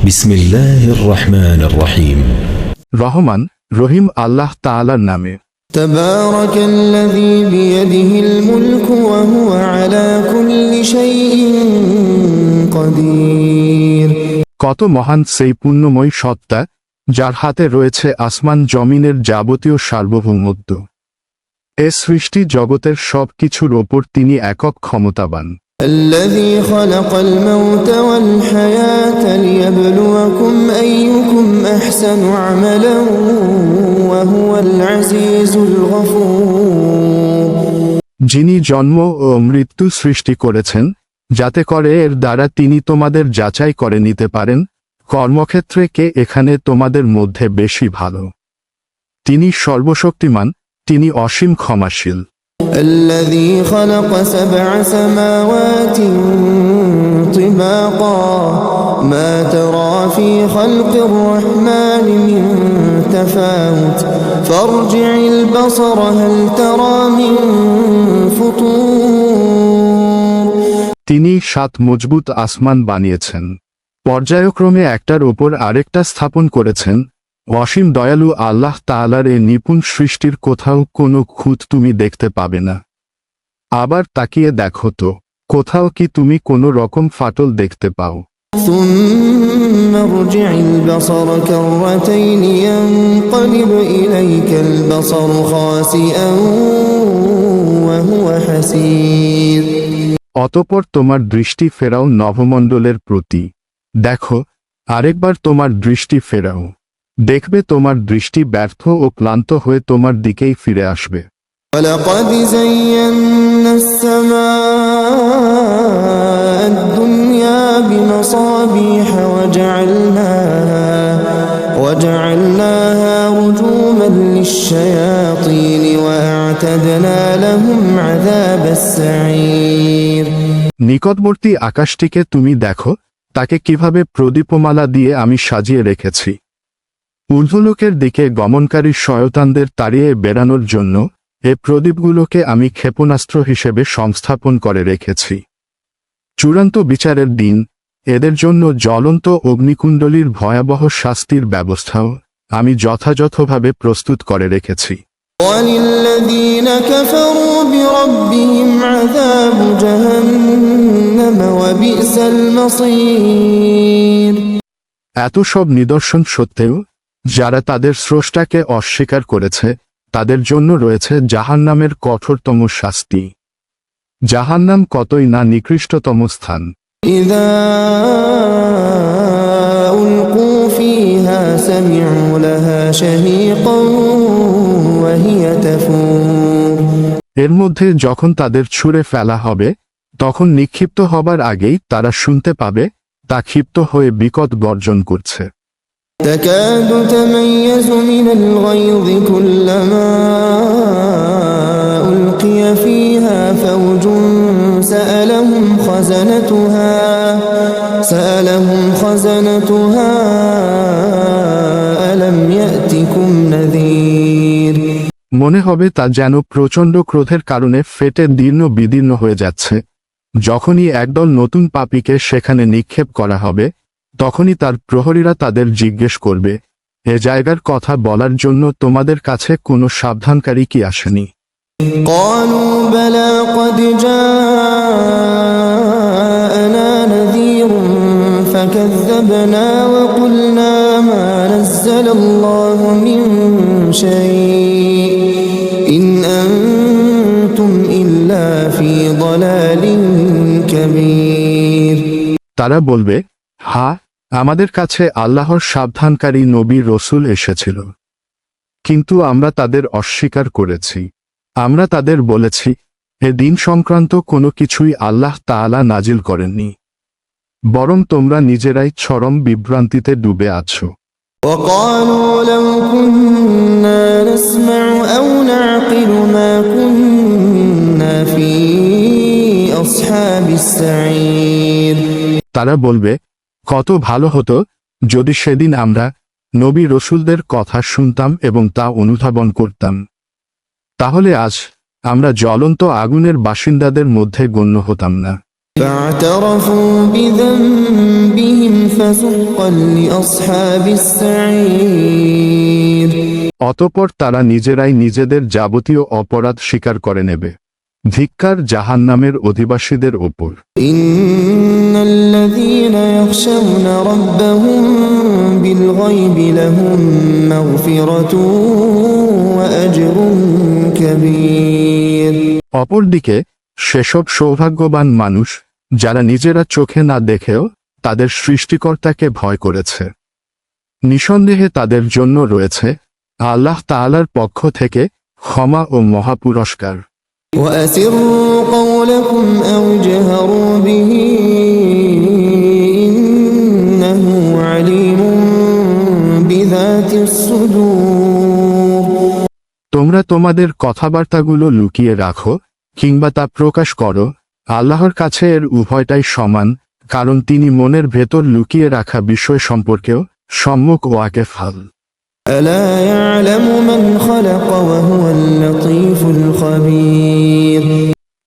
بسم الله الرحمن الرحيم রহমান রহিম আল্লাহ তাআলার নামে تبارك الذي بيده الملك وهو على كل شيء قدير কত মহান সেই পুণ্যময় সত্তা যার হাতে রয়েছে আসমান জমিনের যাবতীয় সার্বভৌমত্ব এ সৃষ্টি জগতের সব কিছুর ওপর তিনি একক ক্ষমতাবান الذي خلق الموت والحياة ليبلوكم أيكم أحسن عملا وهو العزيز الغفور যিনি জন্ম ও মৃত্যু সৃষ্টি করেছেন যাতে করে এর দ্বারা তিনি তোমাদের যাচাই করে নিতে পারেন কর্মক্ষেত্রে কে এখানে তোমাদের মধ্যে বেশি ভালো তিনি সর্বশক্তিমান তিনি অসীম ক্ষমাশীল الذي خلق سبع سماوات طباقا ما ترى في خلق الرحمن من تفاوت فارجع البصر هل ترى من فطور তিনি সাত মজবুত আসমান বানিয়েছেন পর্যায়ক্রমে একটার ওপর আরেকটা স্থাপন করেছেন অসীম দয়ালু আল্লাহ তাআলার এ নিপুণ সৃষ্টির কোথাও কোনো খুঁত তুমি দেখতে পাবে না আবার তাকিয়ে দেখো তো কোথাও কি তুমি কোনো রকম ফাটল দেখতে পাও ثم ارجع البصر كرتين ينقلب إليك البصر خاسئا وهو حسير অতপর তোমার দৃষ্টি ফেরাও নভমণ্ডলের প্রতি দেখো আরেকবার তোমার দৃষ্টি ফেরাও দেখবে তোমার দৃষ্টি ব্যর্থ ও ক্লান্ত হয়ে তোমার দিকেই ফিরে আসবে। নিকটবর্তী আকাশটিকে তুমি দেখো তাকে কীভাবে প্রদীপমালা দিয়ে আমি সাজিয়ে রেখেছি। ঊর্ধ্বলোকের দিকে গমনকারী শয়তানদের তাড়িয়ে বেড়ানোর জন্য এ প্রদীপগুলোকে আমি ক্ষেপণাস্ত্র হিসেবে সংস্থাপন করে রেখেছি। চূড়ান্ত বিচারের দিন এদের জন্য জ্বলন্ত অগ্নিকুণ্ডলীর ভয়াবহ শাস্তির ব্যবস্থাও আমি যথাযথভাবে প্রস্তুত করে রেখেছি। এত সব নিদর্শন সত্ত্বেও যারা তাদের স্রষ্টাকে অস্বীকার করেছে তাদের জন্য রয়েছে জাহান্নামের কঠোরতম শাস্তি। জাহান্নাম কতই না নিকৃষ্টতম স্থান। এর মধ্যে যখন তাদের ছুঁড়ে ফেলা হবে তখন নিক্ষিপ্ত হবার আগেই তারা শুনতে পাবে তা ক্ষিপ্ত হয়ে বিকট বর্জন করছে। تكاد تميز من الغيظ كلما ألقي فيها فوج سألهم خزنتها سألهم خزنتها ألم يأتكم نذير মনে হবে তা যেন প্রচণ্ড ক্রোধের কারণে ফেটে দীর্ণ বিদীর্ণ হয়ে যাচ্ছে যখনই একদল নতুন পাপীকে সেখানে নিক্ষেপ করা হবে তখনই তার প্রহরীরা তাদের জিজ্ঞেস করবে এ জায়গার কথা বলার জন্য তোমাদের কাছে কোনো সাবধানকারী কি আসেনি قالوا بلى قد جاءنا نذير فكذبنا وقلنا ما نزل الله من شيء إن أنتم إلا في ضلال كبير তারা বলবে হা আমাদের কাছে আল্লাহর সাবধানকারী নবী রসুল এসেছিল কিন্তু আমরা তাদের অস্বীকার করেছি আমরা তাদের বলেছি এ দিন সংক্রান্ত কোনো কিছুই আল্লাহ তাআলা নাজিল করেননি বরং তোমরা নিজেরাই চরম বিভ্রান্তিতে ডুবে আছো وقالوا لو كنا نسمع أو نعقل ما كنا في أصحاب السعير তারা বলবে কত ভালো হতো যদি সেদিন আমরা নবী রসুলদের কথা শুনতাম এবং তা অনুধাবন করতাম। তাহলে আজ আমরা জ্বলন্ত আগুনের বাসিন্দাদের মধ্যে গণ্য হতাম না। অতপর তারা নিজেরাই নিজেদের যাবতীয় অপরাধ স্বীকার করে নেবে। ধিক্কার জাহান নামের অধিবাসীদের ওপর। إن الذين يخشون ربهم بالغيب لهم مغفرة وأجر كبير অপরদিকে সেসব সৌভাগ্যবান মানুষ যারা নিজেরা চোখে না দেখেও তাদের সৃষ্টিকর্তাকে ভয় করেছে নিঃসন্দেহে তাদের জন্য রয়েছে আল্লাহ তাআলার পক্ষ থেকে ক্ষমা ও মহাপুরস্কার وأسروا قولكم أو اجهروا به إنه عليم بذات الصدور তোমরা তোমাদের কথাবার্তাগুলো লুকিয়ে রাখো কিংবা তা প্রকাশ করো আল্লাহর কাছে এর উভয়টাই সমান কারণ তিনি মনের ভেতর লুকিয়ে রাখা বিষয় সম্পর্কেও সম্মুখ ওয়াকে ফাল ألا يعلم من خلق وهو اللطيف الخبير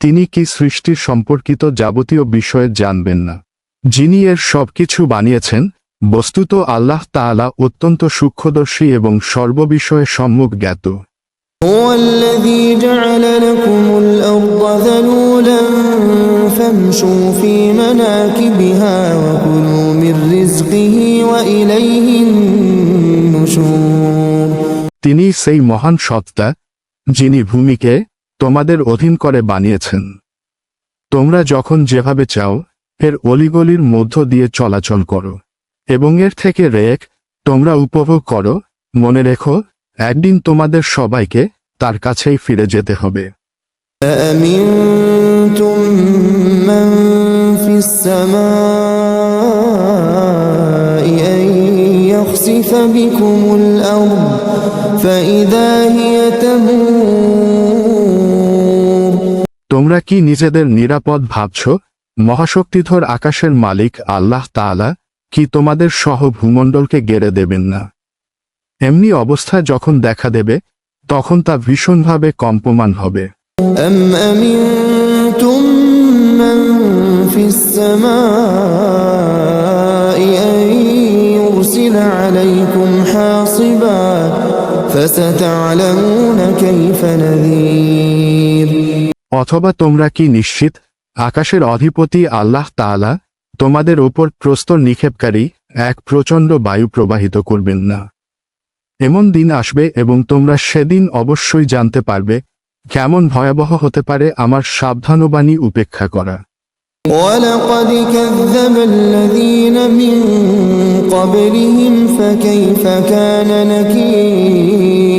তিনি কি সৃষ্টির সম্পর্কিত যাবতীয় বিষয়ে জানবেন না যিনি এর সবকিছু বানিয়েছেন বস্তুত আল্লাহ তাআলা অত্যন্ত সূক্ষ্মদর্শী এবং সর্ববিষয়ে সম্মুখ জ্ঞাত هو الذي جعل لكم الأرض ذلولا فامشوا في مناكبها وكلوا من رزقه وإليه النشور তিনি সেই মহান সত্তা যিনি ভূমিকে তোমাদের অধীন করে বানিয়েছেন তোমরা যখন যেভাবে চাও এর অলিগলির মধ্য দিয়ে চলাচল করো এবং এর থেকে রেক তোমরা উপভোগ করো মনে রেখো একদিন তোমাদের সবাইকে তার কাছেই ফিরে যেতে হবে أأمنتم من في السماء أن يخسف بكم الأرض فإذا هي تمور তোমরা কি নিজেদের নিরাপদ ভাবছ মহাশক্তিধর আকাশের মালিক আল্লাহ তাআলা কি তোমাদের সহ ভূমণ্ডলকে গেড়ে দেবেন না এমনি অবস্থা যখন দেখা দেবে তখন তা ভীষণভাবে কম্পমান হবে أم أمنتم من في السماء أن يرسل عليكم حاصبا فستعلمون كيف نذير অথবা তোমরা কি নিশ্চিত আকাশের অধিপতি আল্লাহ তাআলা তোমাদের ওপর প্রস্তর নিক্ষেপকারী এক প্রচণ্ড বায়ু প্রবাহিত করবেন না এমন দিন আসবে এবং তোমরা সেদিন অবশ্যই জানতে পারবে কেমন ভয়াবহ হতে পারে আমার সাবধানবাণী উপেক্ষা করা ولقد كذب الذين من قبلهم فكيف كان نكير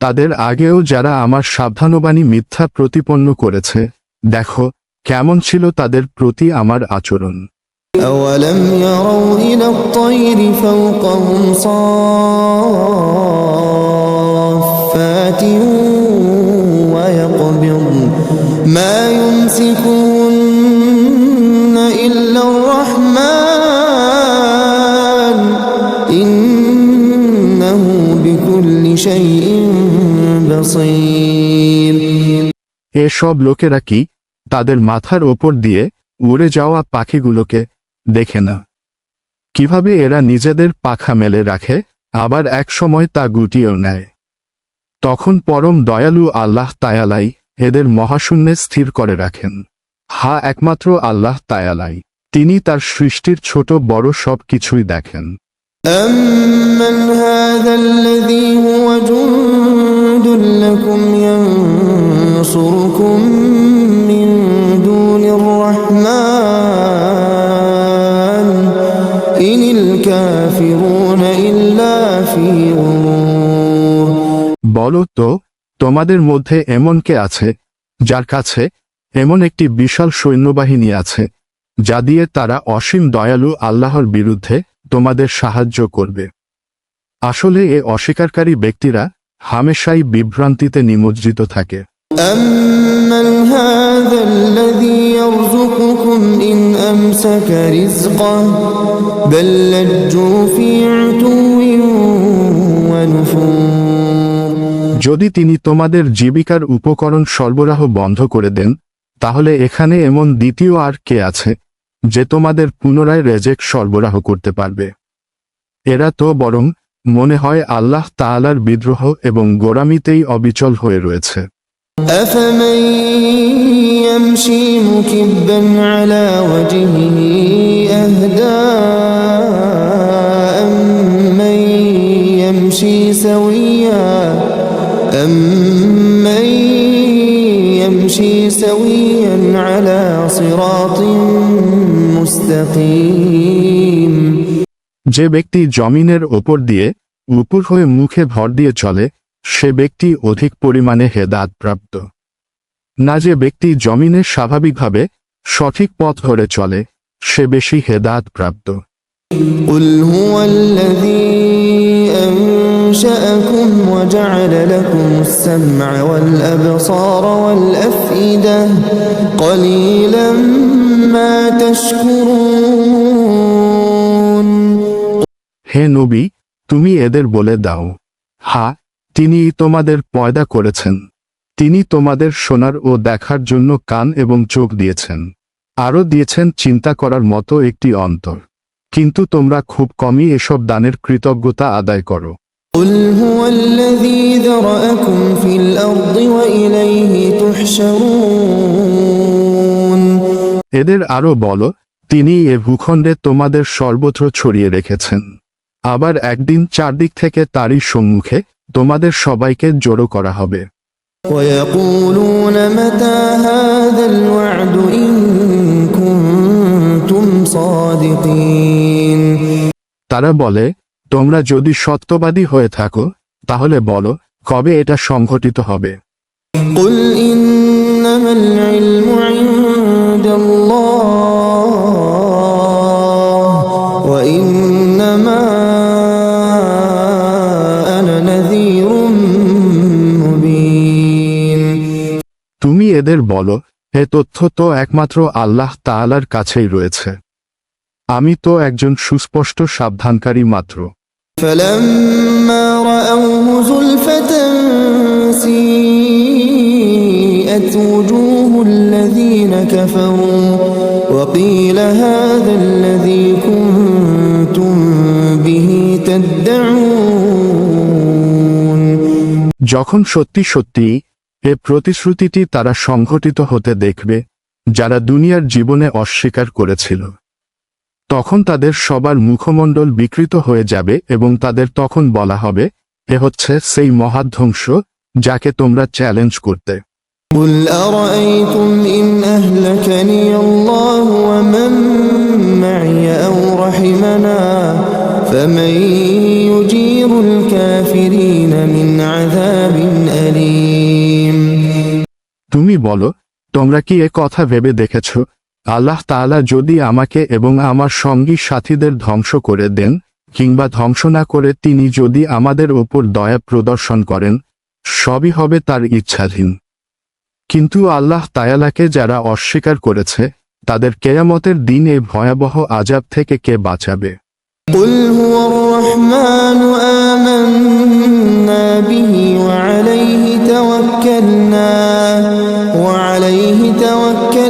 তাদের আগেও যারা আমার সাবধানবাণী মিথ্যা প্রতিপন্ন করেছে দেখো কেমন ছিল তাদের প্রতি আমার আচরণ أولم يروا إلى الطير فوقهم صافات ويقبضن ما يمسكون إلا الرحمن إنه بكل شيء بصير এসব লোকেরা কি তাদের মাথার ওপর দিয়ে উড়ে যাওয়া পাখিগুলোকে দেখে না কিভাবে এরা নিজেদের পাখা মেলে রাখে আবার এক সময় তা গুটিয়েও নেয় তখন পরম দয়ালু আল্লাহ তায়ালাই এদের মহাশূন্যে স্থির করে রাখেন হা একমাত্র আল্লাহ তায়ালাই তিনি তার সৃষ্টির ছোট বড় সব কিছুই দেখেন أمن هذا الذي هو جند لكم ينصركم من دون الرحمن إن الكافرون إلا في غرور বলো তো তোমাদের মধ্যে এমন কে আছে যার কাছে এমন একটি বিশাল সৈন্যবাহিনী আছে যা দিয়ে তারা অসীম দয়ালু আল্লাহর বিরুদ্ধে তোমাদের সাহায্য করবে আসলে এ অস্বীকারী ব্যক্তিরা হামেশাই বিভ্রান্তিতে নিমজ্জিত থাকে أمن هذا الذي يرزقكم إن أمسك رزقه بل لجوا في عتو ونفور যদি তিনি তোমাদের জীবিকার উপকরণ সরবরাহ বন্ধ করে দেন তাহলে এখানে এমন দ্বিতীয় আর কে আছে যে তোমাদের পুনরায় রেজেক সরবরাহ করতে পারবে এরা তো বরং মনে হয় আল্লাহ তাআলার বিদ্রোহ এবং গোরামিতেই অবিচল হয়ে রয়েছে أفمن يمشي مكبا على وجهه أهدى أمن يمشي سويا أمن يمشي سويا على صراط مستقيم যে ব্যক্তি জমিনের ওপর দিয়ে উপর হয়ে মুখে ভর দিয়ে চলে সে ব্যক্তি অধিক পরিমাণে হেদাত প্রাপ্ত না যে ব্যক্তি জমিনে স্বাভাবিকভাবে সঠিক পথ ধরে চলে সে বেশি হেদাত প্রাপ্ত قل هو الذي أنشأكم وجعل لكم السمع والأبصار والأفئدة قليلا ما تشكرون হে নবী তুমি এদের বলে দাও হা তিনি তোমাদের পয়দা করেছেন তিনি তোমাদের শোনার ও দেখার জন্য কান এবং চোখ দিয়েছেন আরও দিয়েছেন চিন্তা করার মতো একটি অন্তর কিন্তু তোমরা খুব কমই এসব দানের কৃতজ্ঞতা আদায় করো قل هو الذي ذرأكم في الأرض وإليه تحشرون এদের আরও বলো তিনি এ ভূখণ্ডে তোমাদের সর্বত্র ছড়িয়ে রেখেছেন আবার একদিন চারদিক থেকে তারই সম্মুখে তোমাদের সবাইকে জড়ো করা হবে ويقولون متى هذا الوعد إن كنتم صادقين তারা বলে তোমরা যদি সত্যবাদী হয়ে থাকো তাহলে বলো কবে এটা সংঘটিত হবে? তুমি এদের বলো এ তথ্য তো একমাত্র আল্লাহ তালার কাছেই রয়েছে। আমি তো একজন সুস্পষ্ট সাবধানকারী মাত্র। فلما رأوه زلفة سيئت وجوه الذين كفروا وقيل هذا الذي كنتم به تدعون যখন সত্যি সত্যি এ প্রতিশ্রুতিটি তারা সংঘটিত হতে দেখবে যারা দুনিয়ার জীবনে অস্বীকার করেছিল তখন তাদের সবার মুখমণ্ডল বিকৃত হয়ে যাবে এবং তাদের তখন বলা হবে এ হচ্ছে সেই মহাধ্বংস যাকে তোমরা চ্যালেঞ্জ করতে قل أرأيتم إن أهلكني الله ومن معي أو رحمنا فمن يجير الكافرين من عذاب أليم তুমি বলো তোমরা কি এ কথা ভেবে দেখেছ আল্লাহ তাআলা যদি আমাকে এবং আমার সঙ্গী সাথীদের ধ্বংস করে দেন কিংবা ধ্বংস না করে তিনি যদি আমাদের ওপর দয়া প্রদর্শন করেন সবই হবে তার ইচ্ছাধীন কিন্তু আল্লাহ তায়ালাকে যারা অস্বীকার করেছে তাদের কেয়ামতের দিন এই ভয়াবহ আজাব থেকে কে বাঁচাবে قل هو الرحمن آمنا به وعليه توكلنا وعليه توكلنا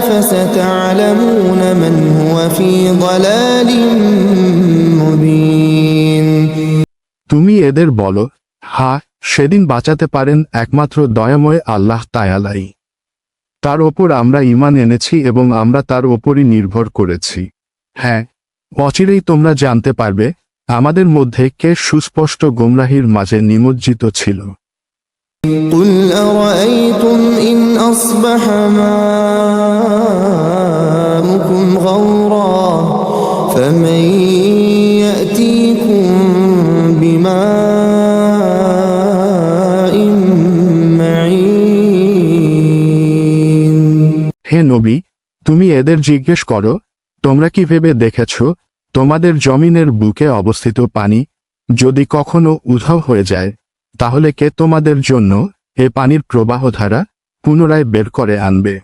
فستعلمون من هو في ضلال مبين তুমি এদের বলো হা সেদিন বাঁচাতে পারেন একমাত্র দয়াময় আল্লাহ তায়ালাই তার ওপর আমরা ঈমান এনেছি এবং আমরা তার ওপরই নির্ভর করেছি হ্যাঁ অচিরেই তোমরা জানতে পারবে আমাদের মধ্যে কে সুস্পষ্ট গোমরাহির মাঝে নিমজ্জিত ছিল قل أرأيتم إن أصبح ماؤكم غورا فمن يأتيكم بماء معين হে নবী তুমি এদের জিজ্ঞেস করো তোমরা কি ভেবে দেখেছ তোমাদের জমিনের বুকে অবস্থিত পানি যদি কখনো উধাও হয়ে যায় তাহলে কে তোমাদের জন্য এ পানির প্রবাহধারা পুনরায় বের করে আনবে?